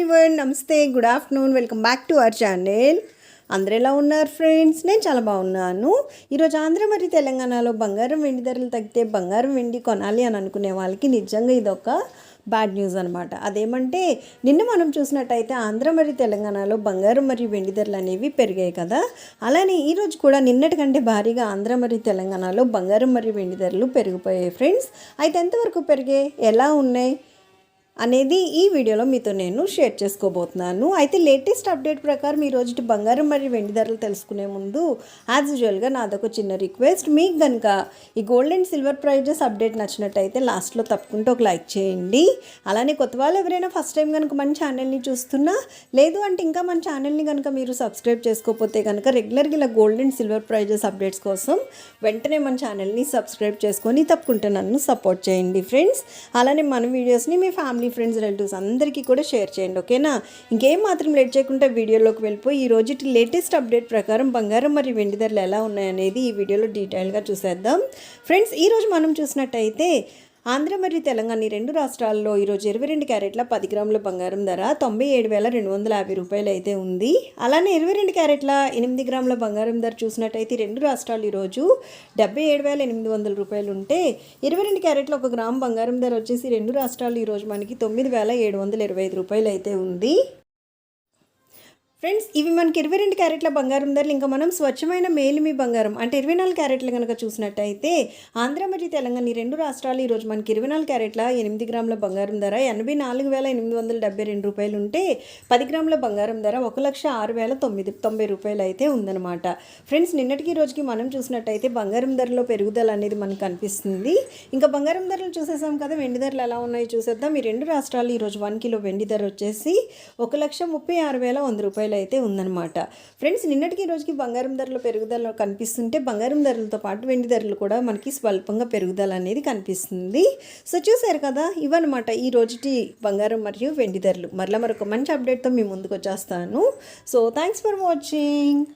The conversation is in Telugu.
ఎవ్రీవన్ నమస్తే good afternoon welcome back to our channel అందరు ఎలా ఉన్నారు ఫ్రెండ్స్ నేను చాలా బాగున్నాను. ఈరోజు ఆంధ్ర మరియు తెలంగాణలో బంగారం వెండి ధరలు తగ్గితే బంగారం వెండి కొనాలి అని అనుకునే వాళ్ళకి నిజంగా ఇదొక బ్యాడ్ న్యూస్ అనమాట అదేమంటే నిన్న మనం చూసినట్టయితే ఆంధ్ర మరియు తెలంగాణలో బంగారం మరియు వెండి ధరలు అనేవి పెరిగాయి కదా. అలానే ఈరోజు కూడా నిన్నటి కంటే భారీగా ఆంధ్ర మరియు తెలంగాణలో బంగారం మరియు వెండి ధరలు పెరిగిపోయాయి ఫ్రెండ్స్ అయితే ఎంతవరకు పెరిగాయి? ఎలా ఉన్నాయి? అనేది ఈ వీడియోలో మీతో నేను షేర్ చేసుకోబోతున్నాను. అయితే లేటెస్ట్ అప్డేట్ ప్రకారం ఈరోజు రోజు బంగారం మరియు వెండి ధరలు తెలుసుకునే ముందు యాజ్ యూజువల్గా నాదొక చిన్న రిక్వెస్ట్. మీకు కనుక ఈ gold and silver prices update నచ్చినట్టయితే లాస్ట్లో తప్పకుండా ఒక లైక్ చేయండి. అలానే కొత్త వాళ్ళు ఎవరైనా ఫస్ట్ టైం కనుక మన ఛానల్ని చూస్తున్నా లేదు అంటే ఇంకా మన ఛానల్ని కనుక మీరు సబ్స్క్రైబ్ చేసుకోకపోతే కనుక రెగ్యులర్గా ఇలా gold and silver prices updates కోసం వెంటనే మన ఛానల్ని సబ్స్క్రైబ్ చేసుకొని తప్పకుండా నన్ను సపోర్ట్ చేయండి ఫ్రెండ్స్ అలానే మన వీడియోస్ని మీ ఫ్యామిలీ ఫ్రెండ్స్ రిలేటివ్స్ అందరికీ కూడా షేర్ చేయండి ఓకేనా? ఇంకేం మాత్రం లేట్ చేయకుండా వీడియోలోకి వెళ్ళిపోయి ఈ రోజు లేటెస్ట్ అప్డేట్ ప్రకారం బంగారం మరియు వెండి ధరలు ఎలా ఉన్నాయనేది ఈ వీడియోలో డీటెయిల్గా చూసేద్దాం. ఫ్రెండ్స్ ఈరోజు మనం చూసినట్టయితే ఆంధ్ర మరియు తెలంగాణ రెండు రాష్ట్రాల్లో ఈరోజు ఇరవై రెండు క్యారెట్ల పది గ్రాముల బంగారం ధర తొంభై ఏడు వేల రెండు వందల యాభై రూపాయలు అయితే ఉంది. అలానే ఇరవై రెండు క్యారెట్ల ఎనిమిది గ్రాముల బంగారం ధర చూసినట్టయితే రెండు రాష్ట్రాలు ఈరోజు డెబ్బై ఏడు వేల ఎనిమిది వందల రూపాయలు ఉంటే ఇరవై రెండు క్యారెట్ల ఒక గ్రామ్ బంగారం ధర వచ్చేసి రెండు రాష్ట్రాలు ఈరోజు మనకి తొమ్మిది వేల ఏడు వందల ఇరవై ఐదు రూపాయలు అయితే ఉంది. ఫ్రెండ్స్ ఇవి మనకి ఇరవై రెండు క్యారెట్ల బంగారం ధరలు. ఇంకా మనం స్వచ్ఛమైన మేలిమి బంగారం. అంటే ఇరవై నాలుగు క్యారెట్లు కనుక చూసినట్టయితే ఆంధ్ర మరియు తెలంగాణ ఈ రెండు రాష్ట్రాలు ఈరోజు మనకి ఇరవై నాలుగు క్యారెట్ల ఎనిమిది గ్రాముల బంగారం ధర ఎనభై నాలుగు వేల ఎనిమిది వందల డెబ్బై రెండు రూపాయలు ఉంటే పది గ్రాముల బంగారం ధర ఒక లక్ష ఆరు వేల తొమ్మిది తొంభై రూపాయలు అయితే ఉందన్నమాట. ఫ్రెండ్స్ నిన్నటికి రోజుకి మనం చూసినట్టయితే బంగారం ధరలో పెరుగుదల అనేది మనకు కనిపిస్తుంది. ఇంకా బంగారం ధరలు చూసేసాం కదా వెండి ధరలు ఎలా ఉన్నాయో చూసేద్దాం. ఈ రెండు రాష్ట్రాలు ఈరోజు వన్ కిలో వెండి ధర వచ్చేసి ఒక లక్ష ముప్పై ఆరు వేల వంద రూపాయలు అయితే ఉందన్నమాట. ఫ్రెండ్స్ నిన్నటికి ఈ రోజుకి బంగారం ధరలు పెరుగుదల కనిపిస్తుంటే బంగారం ధరలతో పాటు వెండి ధరలు కూడా మనకి స్వల్పంగా పెరుగుదల అనేది కనిపిస్తుంది. సో చూసారు కదా ఇవన్నమాట ఈ రోజుటి బంగారం మరియు వెండి ధరలు. మరలా మరొక మంచి అప్డేట్తో మీ ముందుకు వచ్చేస్తాను. So thanks for watching